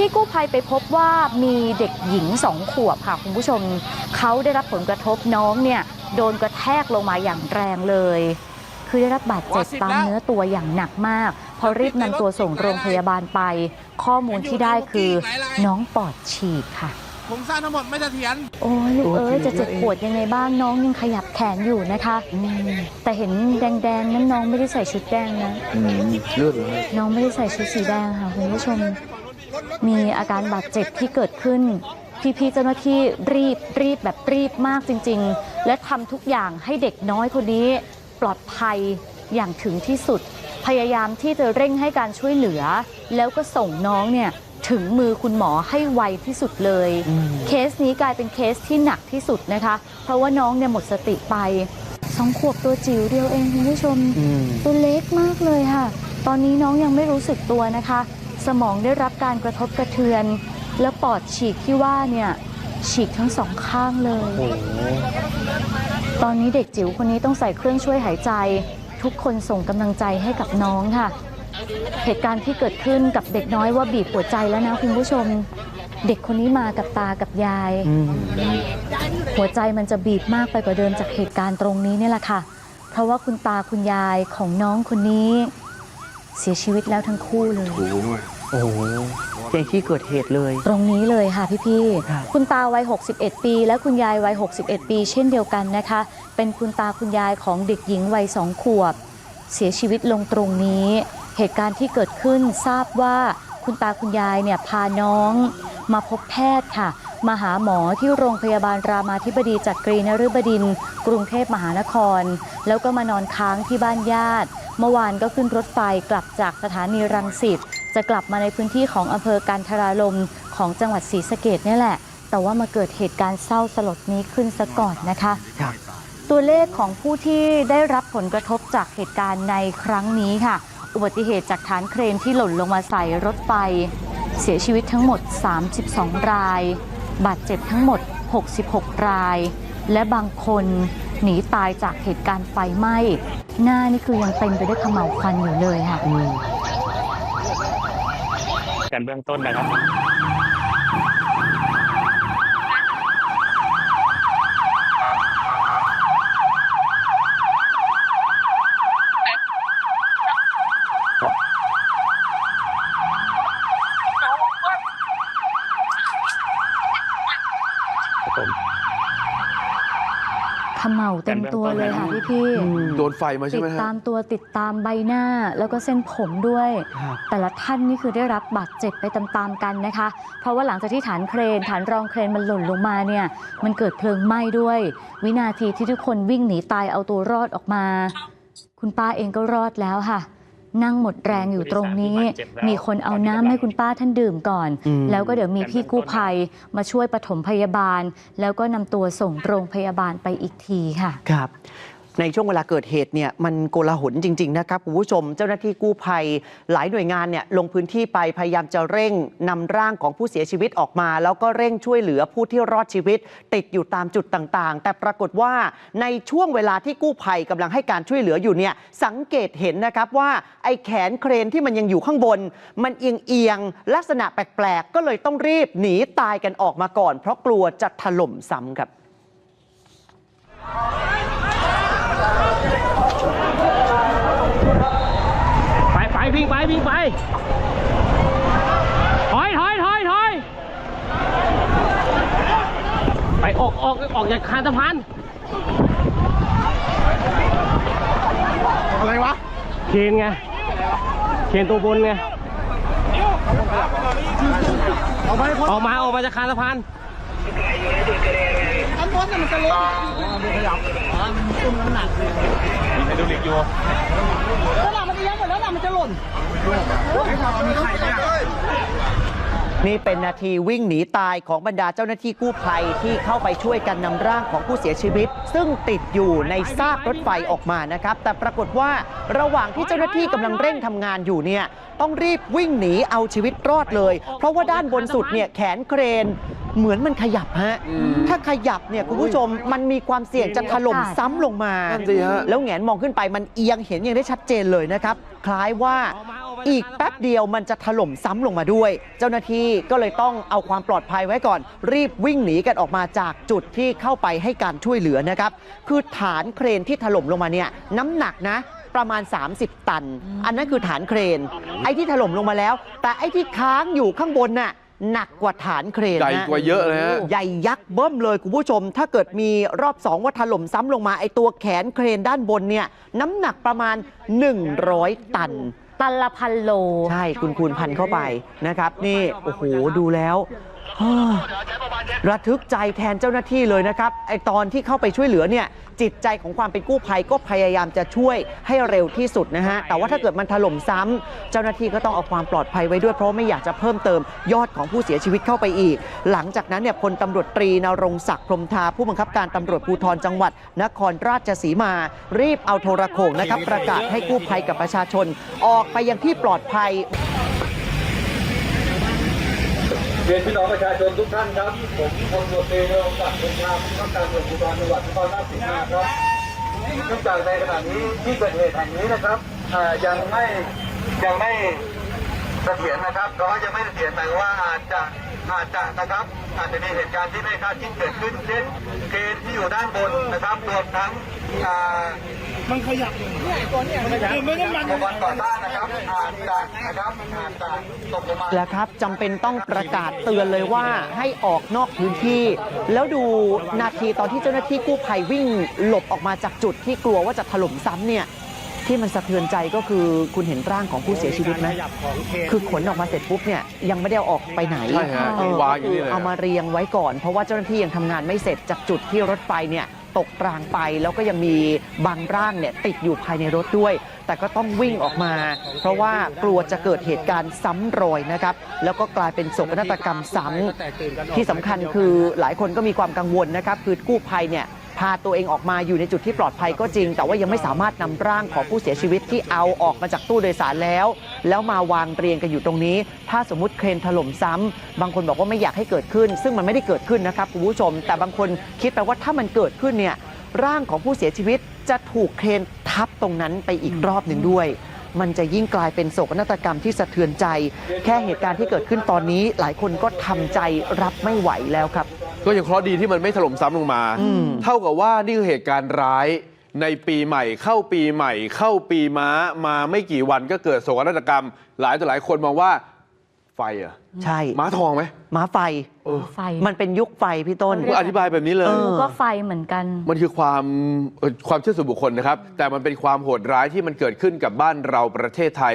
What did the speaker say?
พี่กู้ภัยไปพบว่ามีเด็กหญิงสองขวบค่ะคุณผู้ชมเขาได้รับผลกระทบน้องเนี่ยโดนกระแทกลงมาอย่างแรงเลย คือได้รับบาดเจ็บตามเนื้อตัวอย่างหนักมาก พอรีบนำตัวส่งโรงพยาบาลไป ข้อมูลที่ได้คือน้องปอดฉีกค่ะโครงสร้างทั้งหมดไม่เสถียรโอ้ยลูกเอ้ยจะเจ็บปวดยังไงบ้างน้องยังขยับแขนอยู่นะคะ แต่เห็นแดงๆนั้นน้องไม่ได้ใส่ชุดแดงนะเลือดเลยน้องไม่ได้ใส่ชุดสีแดงค่ะคุณผู้ชม มีอาการบาดเจ็บที่เกิดขึ้น พี่ๆเจ้าหน้าที่รีบรีบแบบรีบมากจริง ๆ และทำทุกอย่างให้เด็กน้อยคนนี้ปลอดภัยอย่างถึงที่สุด พยายามที่จะเร่งให้การช่วยเหลือ แล้วก็ส่งน้องเนี่ยถึงมือคุณหมอให้ไวที่สุดเลย เคสนี้กลายเป็นเคสที่หนักที่สุดนะคะ เพราะว่าน้องเนี่ยหมดสติไปสองขวบตัวจิ๋วเดียวเองคุณผู้ชม ตัวเล็กมากเลยค่ะ ตอนนี้น้องยังไม่รู้สึกตัวนะคะ สมองได้รับการกระทบกระเทือน แล้วปอดฉีกที่ว่าเนี่ยฉีกทั้งสองข้างเลย ตอนนี้เด็กจิ๋วคนนี้ต้องใส่เครื่องช่วยหายใจ ทุกคนส่งกำลังใจให้กับน้องค่ะ เหตุการณ์ที่เกิดขึ้นกับเด็กน้อยว่าบีบหัวใจแล้วนะคุณผู้ชม เด็กคนนี้มากับตากับยาย หัวใจมันจะบีบมากไปกว่าเดิมจากเหตุการณ์ตรงนี้เนี่ยแหละค่ะ เพราะว่าคุณตาคุณยายของน้องคนนี้ เสียชีวิตแล้วทั้งคู่เลย โอ้โหในที่เกิดเหตุเลย ตรงนี้เลยค่ะพี่ครับๆคุณตาวัย 61 ปี และคุณยายวัย 61 ปี เช่นเดียวกันนะคะ เป็นคุณตาคุณยายของเด็กหญิงวัยสองขวบ เสียชีวิตลงตรงนี้ เหตุการณ์ที่เกิดขึ้นทราบว่าคุณตาคุณยายเนี่ยพาน้อง มาพบแพทย์ค่ะ มาหาหมอที่โรงพยาบาลรามาธิบดีจักรีนฤบดินทร์กรุงเทพมหานคร แล้วก็มานอนค้างที่บ้านญาติ เมื่อวานก็ขึ้นรถไฟกลับจากสถานีรังสิต จะกลับมาในพื้นที่ของอำเภอกันทราลมของจังหวัดศรีสะเกดเนี่ยแหละ แต่ว่ามาเกิดเหตุการณ์เศร้าสลดนี้ขึ้นซะก่อนนะคะครับตัวเลขของผู้ที่ได้รับผลกระทบจากเหตุการณ์ในครั้งนี้ค่ะ อุบัติเหตุจากฐานเครนที่หล่นลงมาใส่รถไฟ เสียชีวิตทั้งหมด 32 ราย บาดเจ็บทั้งหมด 66 ราย และบางคนหนีตายจากเหตุการณ์ไฟไหม้ หน้านี่คือยังเต็มไปด้วยเขม่าวควันอยู่เลยค่ะ กันเบื้องต้นนะครับ เขม่าวเต็มตัวเลยค่ะพี่พี่ๆโดนไฟมาใช่ติไหมดฮะตามตัวติดตามใบหน้าแล้วก็เส้นผมด้วยครับแต่ละท่านนี่คือได้รับบาดเจ็บไปตามๆกันนะคะ เพราะว่าหลังจากที่ฐานเครน ฐานรองเครนมันหล่นลงมาเนี่ยมันเกิดเพลิงไหม้ด้วย วินาทีที่ทุกคนวิ่งหนีตายเอาตัวรอดออกมา คุณป้าเองก็รอดแล้วค่ะ นั่งหมดแรงอยู่ตรงนี้ มีคนเอาน้ำให้คุณป้าท่านดื่มก่อนอืมแล้วก็เดี๋ยวมีพี่กู้ภัยมาช่วยปฐมพยาบาล แล้วก็นำตัวส่งโรงพยาบาลไปอีกทีค่ะ ครับ ในช่วงเวลาเกิดเหตุเนี่ยมันโกลาหลจริง ๆ นะครับคุณผู้ชม เจ้าหน้าที่กู้ภัย หลายหน่วยงานเนี่ยลงพื้นที่ไปพยายามจะเร่งนำร่างของผู้เสียชีวิตออกมา แล้วก็เร่งช่วยเหลือผู้ที่รอดชีวิต ติดอยู่ตามจุดต่างๆ แต่ปรากฏว่าในช่วงเวลาที่กู้ภัยกำลังให้การช่วยเหลืออยู่เนี่ยสังเกตเห็นนะครับว่าไอ้แขนเครนที่มันยังอยู่ข้างบน มันเอียงเอียงๆลักษณะแปลกๆ ก็เลยต้องรีบหนีตายกันออกมาก่อน เพราะกลัวจะถล่มซ้ำครับ ไปไปวิ่งไปวิ่งไป ถอยถอยถอยถอยไปออกออกออกจากคานสะพานอะไรวะเคนไงเคนตัวบนไงเอาไปคนออกมาออกมาจากคานสะพานอันบนน่ะมันจะลงดูขยับตุ้มน้ำหนักเลยไปดูเล็กอยู่ แล้วหนักมันจะยับหมดแล้วหนักมันจะหล่นมีไข่เนี่ยนี่เป็นนาทีวิ่งหนีตายของบรรดาเจ้าหน้าที่กู้ภัยที่เข้าไปช่วยกันนำร่างของผู้เสียชีวิต ซึ่งติดอยู่ในซากรถไฟออกมานะครับ แต่ปรากฏว่าระหว่างที่เจ้าหน้าที่กำลังเร่งทำงานอยู่เนี่ยต้องรีบวิ่งหนีเอาชีวิตรอดเลย เพราะว่าด้านบนสุดเนี่ยแขนเครน เหมือนมันขยับฮะ ถ้าขยับเนี่ยคุณผู้ชมมันมีความเสี่ยงจะถล่มซ้ำลงมานั่นสิฮะแล้วแหงนมองขึ้นไปมันเอียงเห็นอย่างได้ชัดเจนเลยนะครับ คล้ายว่าอีกแป๊บเดียวมันจะถล่มซ้ำลงมาด้วย เจ้าหน้าที่ก็เลยต้องเอาความปลอดภัยไว้ก่อน รีบวิ่งหนีกันออกมาจากจุดที่เข้าไปให้การช่วยเหลือนะครับ คือฐานเครนที่ถล่มลงมาเนี่ยน้ำหนักนะประมาณ 30 ตัน อันนั้นคือฐานเครน ไอ้ที่ถล่มลงมาแล้ว แต่ไอ้ที่ค้างอยู่ข้างบนน่ะ หนักกว่าฐานเครนใหญ่นะกว่าเยอะเลยฮะใหญ่ยักษ์เบิ้มเลยคุณผู้ชม ถ้าเกิดมีรอบ2ว่าถล่มซ้ำลงมาไอตัวแขนเครนด้านบนเนี่ยน้ำหนักประมาณ 100 ตัน ตันละพันโล ใช่คุณคูณพันเข้าไปนะครับ นี่ โอ้โห ดูแล้วฮ่า ระทึกใจแทนเจ้าหน้าที่เลยนะครับไอตอนที่เข้าไปช่วยเหลือเนี่ยจิตใจของความเป็นกู้ภัยก็พยายามจะช่วยให้เร็วที่สุดนะฮะแต่ว่าถ้าเกิดมันถล่มซ้ำเจ้าหน้าที่ก็ต้องเอาความปลอดภัยไว้ด้วยเพราะไม่อยากจะเพิ่มเติมยอดของผู้เสียชีวิตเข้าไปอีก หลังจากนั้นเนี่ยพลตำรวจตรีนรงศักดิ์พรมทาผู้บังคับการตำรวจภูธรจังหวัด นครราชสีมา รีบเอาโทรโขงนะครับประกาศให้กู้ภัยกับประชาชน ออกไปยังที่ปลอดภัย เรียนพี่น้องประชาชนทุกท่านครับ ผมพลตำรวจเอกนรงศักดิ์เป็นนามผู้การตำรวจภูธรจังหวัดนครราชสีมาครับเนื่องจากในขณะนี้ที่เกิดเหตุแห่งนี้นะครับยังไม่ยังไม่เสถียรนะครับเพราะว่ายังไม่เสถียรแต่ว่าอาจจะอาจจะนะครับอาจจะมีเหตุการณ์ที่ไม่คาดคิดเกิดขึ้นเช่นเกณฑ์ที่อยู่ด้านบนนะครับรวมทั้งอ่า มันขยับตัวนี้มันไม่ต้องมันอุปกรณ์ก่อสร้างนะครับอาจจะนะครับอาจจะตกลงมา แล้วครับจำเป็นต้องประกาศเตือนเลยว่าให้ออกนอกพื้นที่ แล้วดูนาทีตอนที่เจ้าหน้าที่กู้ภัยวิ่งหลบออกมาจากจุดที่กลัวว่าจะถล่มซ้ำเนี่ยที่มันสะเทือนใจก็คือคุณเห็นร่างของผู้เสียชีวิตไหมคือขนออกมาเสร็จปุ๊บเนี่ยยังไม่ได้ออกไปไหนใช่ฮะเออวางอยู่นี่เลยเอามาเรียงไว้ก่อน เพราะว่าเจ้าหน้าที่ยังทำงานไม่เสร็จจากจุดที่รถไฟเนี่ย ตกรางไป แล้วก็ยังมีบางร่างเนี่ยติดอยู่ภายในรถด้วย แต่ก็ต้องวิ่งออกมา เพราะว่ากลัวจะเกิดเหตุการณ์ซ้ำรอยนะครับ แล้วก็กลายเป็นโศกนาฏกรรมซ้ำที่สำคัญคือหลายคนก็มีความกังวลนะครับ คือกู้ภัยเนี่ย พาตัวเองออกมาอยู่ในจุดที่ปลอดภัยก็จริง แต่ว่ายังไม่สามารถนำร่างของผู้เสียชีวิตที่เอาออกมาจากตู้โดยสารแล้ว แล้วมาวางเรียงกันอยู่ตรงนี้ ถ้าสมมติเครนถล่มซ้ำบางคนบอกว่าไม่อยากให้เกิดขึ้น ซึ่งมันไม่ได้เกิดขึ้นนะครับคุณผู้ชม แต่บางคนคิดไปว่าถ้ามันเกิดขึ้นเนี่ยร่างของผู้เสียชีวิตจะถูกเครนทับตรงนั้นไปอีกรอบหนึ่งด้วยมันจะยิ่งกลายเป็นโศกนาฏกรรมที่สะเทือนใจ แค่เหตุการณ์ที่เกิดขึ้นตอนนี้หลายคนก็ทำใจรับไม่ไหวแล้วครับ ก็ยังเคราะห์ดีที่มันไม่ถล่มซ้ำลงมาอืมเท่ากับว่านี่คือเหตุการณ์ร้ายในปีใหม่เข้าปีใหม่ เข้าปีม้ามาไม่กี่วันก็เกิดโศกนาฏกรรม หลายต่อหลายคนมองว่าไฟเหรอะใช่ม้าทองไหมม้าไฟ เออ ไฟมันเป็นยุคไฟพี่ต้น คุณอธิบายแบบนี้เลยเออก็ไฟเหมือนกัน มันคือความเอ่อความเชื่อส่วนบุคคลนะครับ แต่มันเป็นความโหดร้ายที่มันเกิดขึ้นกับบ้านเราประเทศไทย